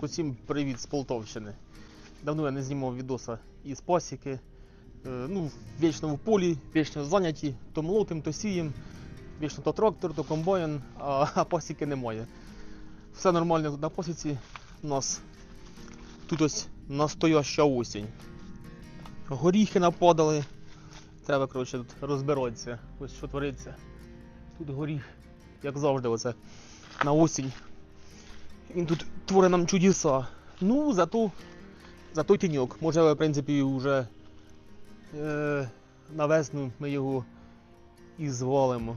Так, усім привіт з Полтавщини. Давно я не знімав відоса із пасіки. Е, ну, вічно в полі, вічно зайняті, то молотим, то сієм, вічно то трактор, то комбайн, а, а пасіки немає. Все нормально на пасіці. У нас тут ось настояща осінь. Горіхи нападали. Треба, коротше, тут розбиратися. Ось що твориться. Тут горіх, як завжди, оце на осінь. Він тут творить нам чудеса. Ну, зато, зато тіньок. Може, в принципі, вже е, на весну ми його і звалимо.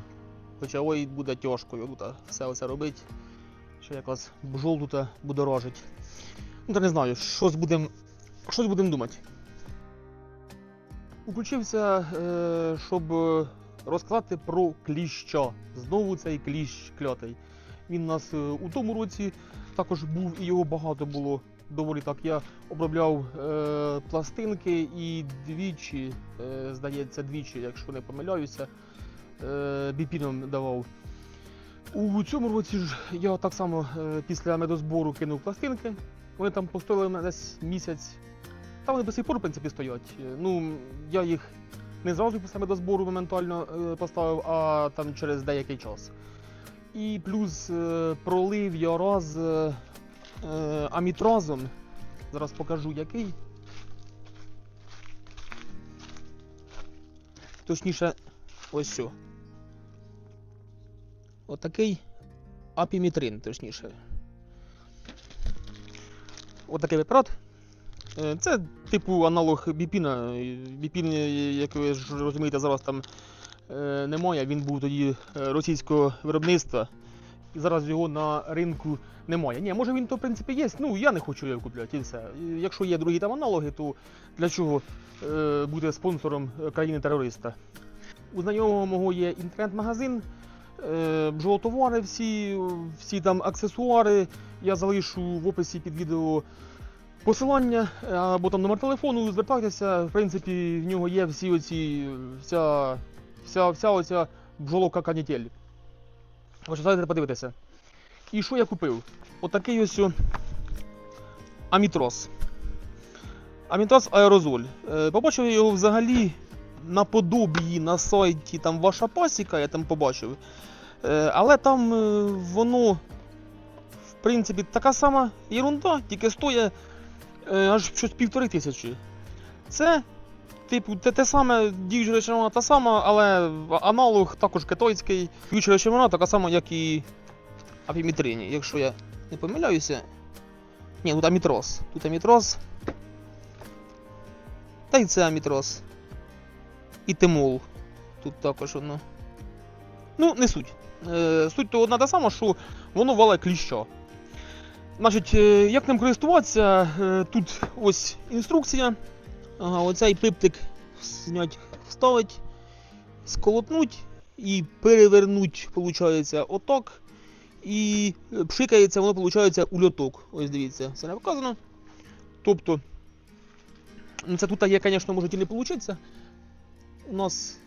Хоча ой буде тяжко його тут все оце робити. Ще якось бджол тут будорожить. Ну, та не знаю, щось будемо щось будем думати. Включився, е, щоб розказати про кліща. Знову цей кліщ клятий. Він у нас е, у тому році також був і його багато було. Доволі так. Я обробляв е, пластинки і двічі, е, здається, двічі, якщо не помиляюся, е, біпіном давав. У цьому році ж я так само е, після медозбору кинув пластинки. Вони там постояли десь місяць. Та вони до сих пор, в принципі, стоять. Е, Ну, я їх не зразу після медозбору моментально е, поставив, а там через деякий час. І плюс е, пролив я раз е, е, амітразом. Зараз покажу який. Точніше, ось що. Отакий апімітрин, точніше. Отакий препарат. Це типу аналог біпіна. Біпін, як ви ж розумієте, зараз там е, немає. Він був тоді е, російського виробництва. І зараз його на ринку немає. Ні, може він то в принципі є. Ну я не хочу його купляти і все. Якщо є другі там аналоги, то для чого е, бути спонсором е, країни-терориста? У знайомого мого є інтернет-магазин, е, бджолотовари, всі, всі там аксесуари. Я залишу в описі під відео посилання або там номер телефону, звертайтеся. В принципі, в нього є всі оці, вся, вся, вся оця бджоловка канітель. Ось зайдете подивитися. І що я купив? Отакий ось амітрос. Амітрос аерозоль. Е, Побачив я його взагалі на подобії на сайті там ваша пасіка, я там побачив. Е, Але там е, воно, в принципі, така сама ерунда, тільки стоїть е, аж щось півтори тисячі. Це, типу, те, те саме, діюча речовина та сама, але аналог також китайський. Діюча речовина така сама, як і апімітрині, якщо я не помиляюся. Ні, тут амітрос. Тут амітрос. Та й це амітрос. І тимол. Тут також воно. Ну, не суть. Е, суть то одна та сама, що воно вале кліща. Значить, е, як ним користуватися, е, тут ось інструкція. Ага, оцей пиптик знять, вставить, сколотнуть і перевернуть, виходить, отак. І пшикається, воно виходить льоток. Ось дивіться, все не показано. Тобто, ну, це тут є, звісно, може і не вийде. У нас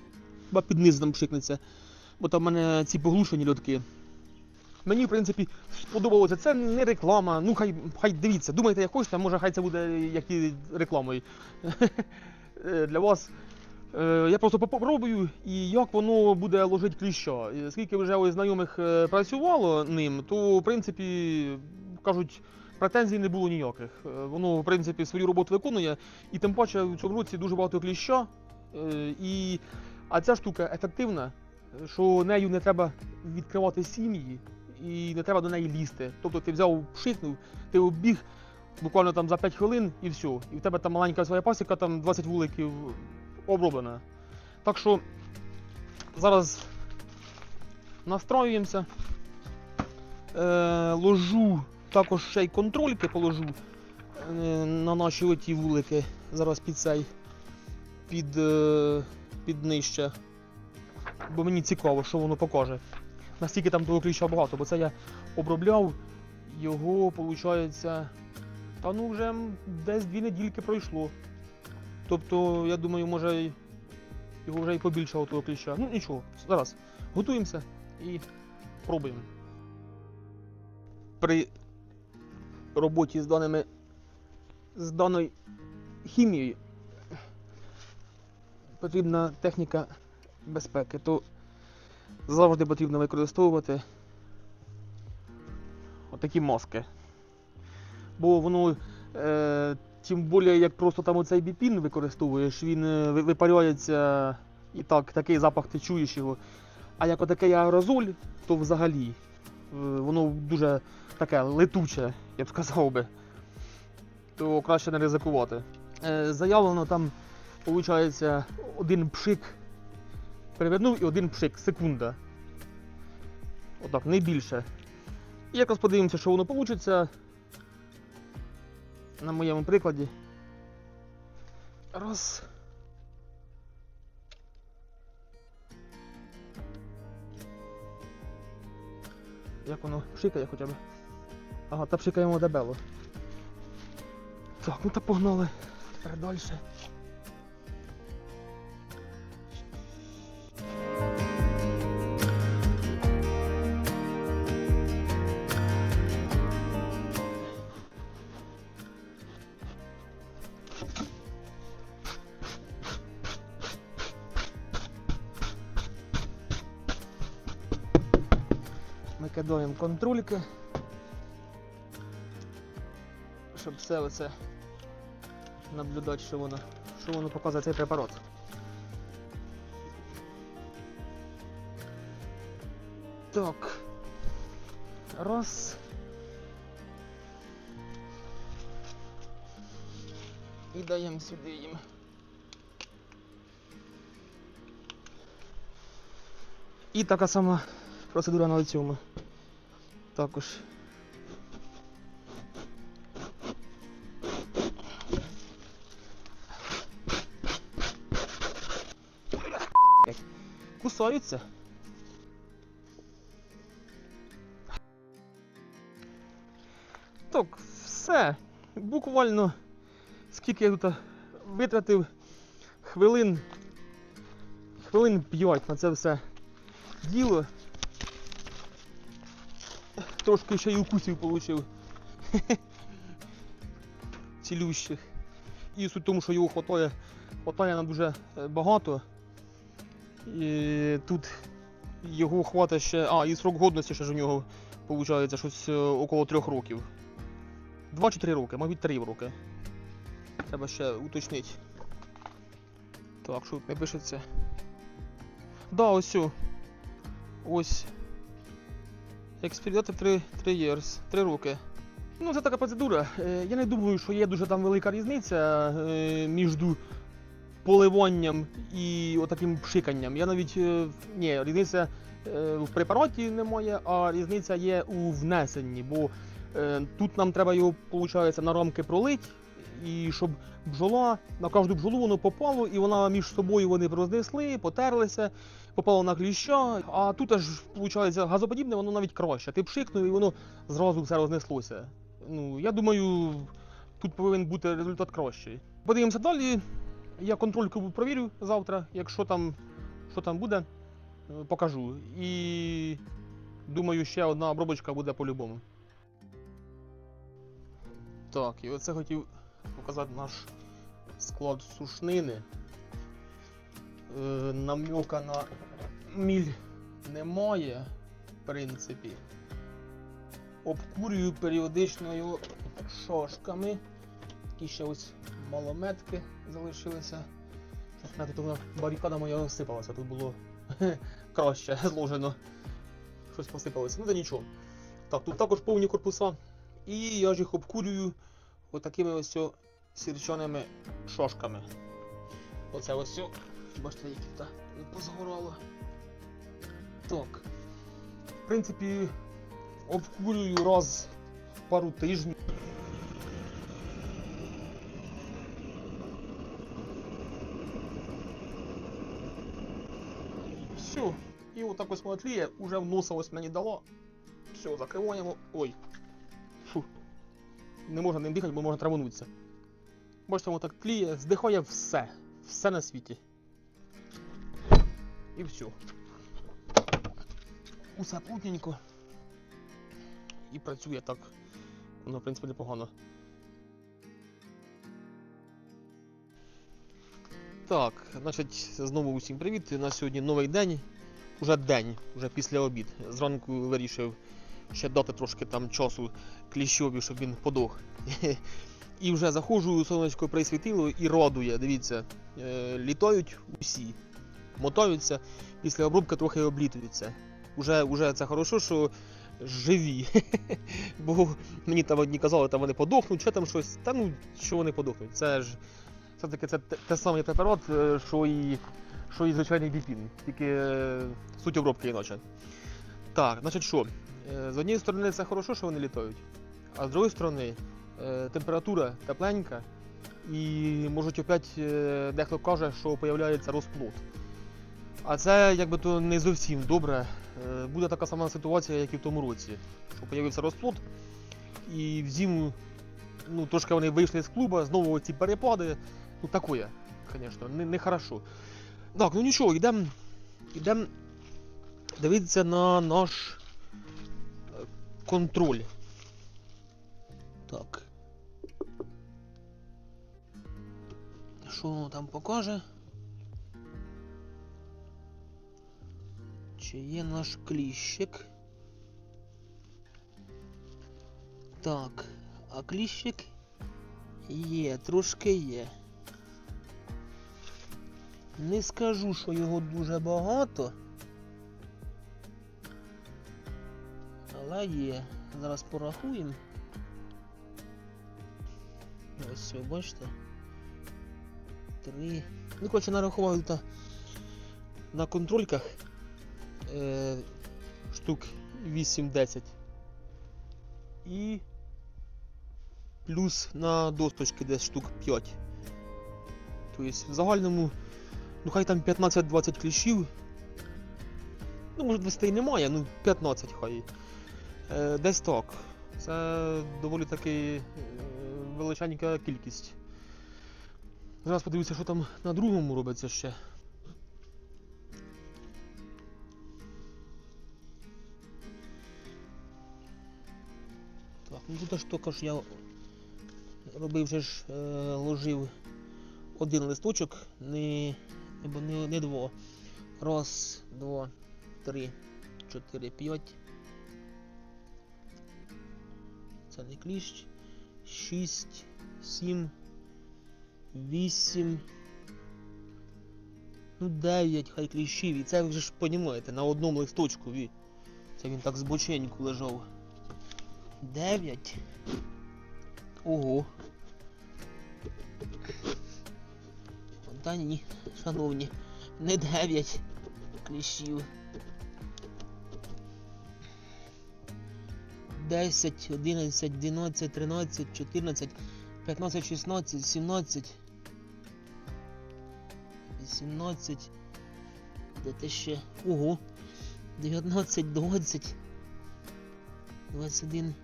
хіба під низ пшикнеться. Бо там в мене ці поглушені льотки. Мені, в принципі, сподобалося. Це не реклама. Ну, хай, хай дивіться, думайте, як хочете, може хай це буде як і рекламою Е, для вас. Е, Я просто попробую, і як воно буде ложити кліща. Скільки вже ось знайомих е, працювало ним, то в принципі кажуть, претензій не було ніяких. Воно, в принципі, свою роботу виконує, і тим паче в цьому році дуже багато кліща. І... А ця штука ефективна, що нею не треба відкривати сім'ї і не треба до неї лізти. Тобто ти взяв, пшикнув, ти обіг буквально там за 5 хвилин і все. І в тебе там маленька своя пасіка, там 20 вуликів оброблена. Так що зараз настроюємося. Е, ложу також ще й контрольки положу е, на наші оті вулики. Зараз під цей під, е, під нижче. Бо мені цікаво, що воно покаже. Настільки там того кліща багато, бо це я обробляв його, виходить, та ну вже десь дві недільки пройшло. Тобто, я думаю, може його вже і побільшало того кліща. Ну нічого, зараз готуємося і пробуємо. При роботі з даними з даною хімією потрібна техніка безпеки, то завжди потрібно використовувати отакі маски. Бо воно, е, тим більше, як просто там оцей біпін використовуєш, він е, ви- і так, такий запах ти чуєш його. А як отакий аерозоль, то взагалі е, воно дуже таке летуче, я б сказав би. То краще не ризикувати. Е, заявлено там, виходить, один пшик перевернув і один пшик, секунда. Отак, не більше. І якраз подивимося, що воно вийде. На моєму прикладі. Раз. Як воно пшикає хоча б. Ага, та пшикаємо дебело. Так, ну та погнали. Тепер далі. Кидаємо контрольки. Щоб все оце наблюдати, що воно, що воно показує цей препарат. Так. Раз. І даємо сюди їм. І така сама процедура на цьому. Також. Кусаються. Так, все. Буквально скільки я тут витратив хвилин. Хвилин 5 на це все діло. Трошки ще й укусів отримав. Цілющих. І суть в тому, що його хватає, хватає на дуже е, багато. І тут його хватає ще. А, і срок годності ще ж у нього виходить щось е, около трьох років. Два чи три роки, мабуть, три роки. Треба ще уточнити. Так, що не пишеться. Да, ось. Ось. Експеріати 3, 3 years, 3 роки. Ну, це така процедура. Е, Я не думаю, що є дуже там велика різниця е, між поливанням і отаким пшиканням. Я навіть. е, Ні, різниця в препараті немає, а різниця є у внесенні, бо тут нам треба його, виходить, на рамки пролить, і щоб бджола, на кожну бджолу воно попало, і вона між собою вони рознесли, потерлися, попало на кліща. А тут аж, виходить, газоподібне, воно навіть краще. Ти пшикнув і воно зразу все рознеслося. Ну, я думаю, тут повинен бути результат кращий. Подивимося далі. Я контрольку провірю завтра, якщо там, що там буде, е, покажу. І думаю, ще одна обробочка буде по-любому. Так, і оце хотів показати наш склад сушнини. Е, намека на міль немає, в принципі. Обкурюю періодично його шошками. Такі ще ось малометки залишилися. Мене тут барикада моя осипалася, тут було краще зложено. Щось посипалося. Ну та нічого. Так, тут також повні корпуса. І я ж їх обкурюю отакими ось о сірчаними шошками. Оце ось. Бачите, які та позгорало. Так. В принципі, обкурюю раз в пару тижнів. Все. І отак ось воно уже в носа ось мені дало. Все, закриваємо. Ой. Не можна ним дихати, бо можна траванутися. Бачите, воно так тліє, здихає все. Все на світі. І все. Усе плотненько. І працює так Воно, в принципі, непогано. Так, значить, знову усім привіт. У нас сьогодні новий день. Уже день, вже після обід. Зранку вирішив ще дати трошки там часу кліщові, щоб він подох. І вже заходжу, сонечко присвітило і радує. Дивіться, е, літають усі, мотаються, після обробки трохи облітуються. Уже, уже це хорошо, що живі. Бо мені там одні казали, там вони подохнуть, що там щось. Та ну, що вони подохнуть. Це ж все-таки це те, самий препарат, е, що і, що і звичайний біпін. Тільки е, суть обробки інакше. Так, значить що? Е, З однієї сторони це хорошо, що вони літають, а з другої сторони е, температура тепленька і можуть опять е, дехто каже, що появляється розплод. А це якби то не зовсім добре. Буде така сама ситуація, як і в тому році. Що появився розплод, і в зиму ну, трошки вони вийшли з клуба, знову ці перепади. Ну такое, звісно, не, не хорошо. Так, ну нічого, йдемо йдем дивитися на наш контроль. Так. Що воно там покаже? Чи є наш кліщик? Так, а кліщик є, трошки є. Не скажу, що його дуже багато. Але є. Зараз порахуємо. Ось ви бачите. Три. Ну, коротше, нарахував та на контрольках е, штук 8-10. І плюс на досточки десь штук 5. Тобто в загальному, ну хай там 15-20 кліщів. Ну, може 20 і немає, ну 15 хай. Е, десь так. Це доволі таки е, величенька кількість. Зараз подивлюся, що там на другому робиться ще. Так, ну тут ж також я робив вже ж е, ложив один листочок, не, не, не, не два. Раз, два, три, чотири, п'ять. Це не кліщ. Шість, сім, вісім. Ну, дев'ять хай кліщів. І це ви ж понімаєте, на одному листочку. Це він так збоченьку лежав. Дев'ять. Ого. Та ні, шановні, не дев'ять кліщів. 10, 11, 12, 13, 14, 15, 16, 17, 18, де те ще? Ого! 19, 20, 21,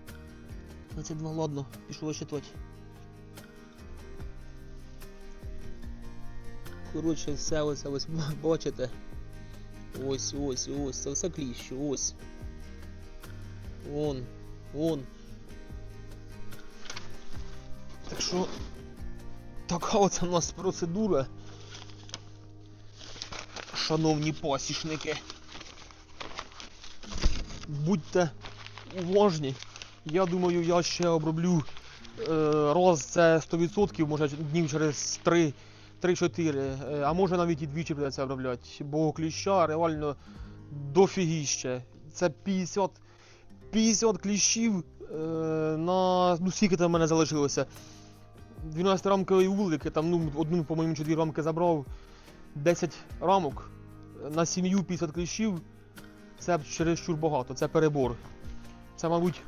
22, ладно, пішло вичитувати. Коротше, все ось ось бачите. Ось, ось, ось, це все кліще, ось. Вон, вон. Так що така оце у нас процедура. Шановні посішники. Будьте уважні. Я думаю, я ще оброблю е, роз це 100%, може днів через 3 3-4, е, а може навіть і двічі придеться обробляти. Бо кліща реально дофігіще. Це 50 50 кліщів е, на. Ну скільки там в мене залишилося. 12 рамковий вулик, я там ну, одну, по-моєму, чи дві рамки забрав. 10 рамок на сім'ю 50 кліщів. Це чересчур багато, це перебор. Це, мабуть,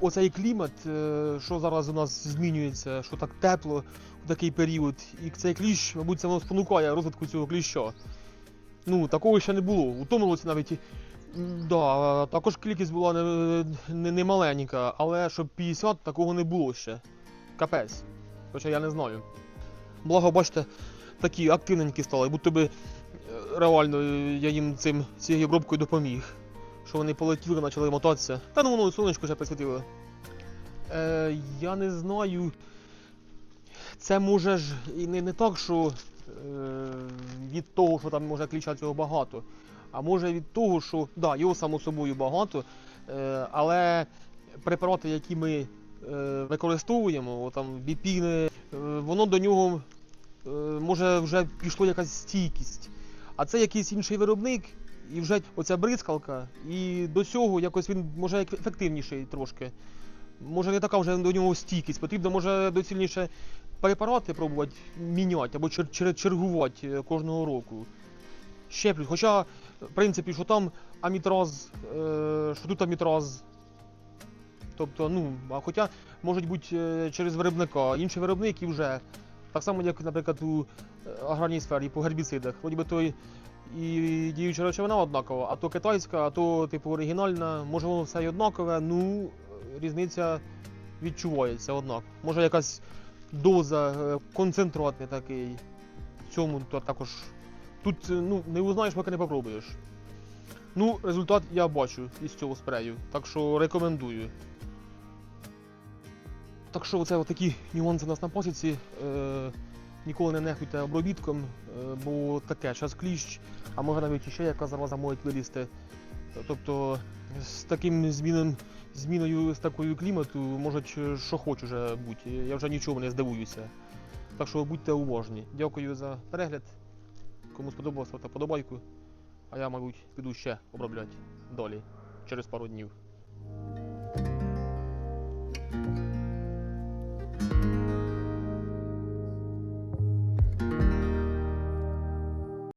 оцей клімат, е, що зараз у нас змінюється, що так тепло в такий період. І цей кліщ, мабуть, це воно спонукає розвитку цього кліща. Ну, такого ще не було. У тому році навіть. Да, також кількість була не, не, не маленька, але щоб 50 такого не було ще. Капець. Хоча я не знаю. Благо, бачите, такі активненькі стали, будто би е, реально е, я їм цим цією обробкою допоміг. Що вони полетіли, почали мотатися. Та ну воно сонечко ще присвітило. Е, я не знаю. Це може ж і не, не так, що е, від того, що там може кліща цього багато, а може від того, що да, його само собою багато, е, але препарати, які ми е, використовуємо, там біпіни, е, воно до нього може вже пішло якась стійкість. А це якийсь інший виробник, і вже оця бризкалка, і до цього якось він може ефективніший трошки. Може не така вже до нього стійкість, потрібно може доцільніше препарати пробувати міняти або чер- чер- чергувати кожного року. Щеплють. Хоча, в принципі, що там амітраз, е, що тут амітраз. Тобто, ну, а хоча можуть бути е, через виробника. Інші виробники вже. Так само, як, наприклад, у е, аграрній сфері по гербіцидах. Вроді би той і діюча речовина однакова, а то китайська, а то типу оригінальна, може воно все й однакове, ну різниця відчувається однак. Може якась доза, концентрат не такий. В цьому також. Тут е, ну, не узнаєш, поки не попробуєш. Ну, результат я бачу із цього спрею, так що рекомендую. Так що оце такі нюанси у нас на посіці. Е, ніколи не нехуйте обробітком, е, бо таке, час кліщ, а може навіть ще яка зараза може вилізти. Тобто з таким зміном, зміною з такою клімату можуть е, що хоч уже бути. Я вже нічого не здивуюся. Так що будьте уважні. Дякую за перегляд. Кому сподобалося, ставте подобайку. А я, мабуть, піду ще обробляти далі через пару днів.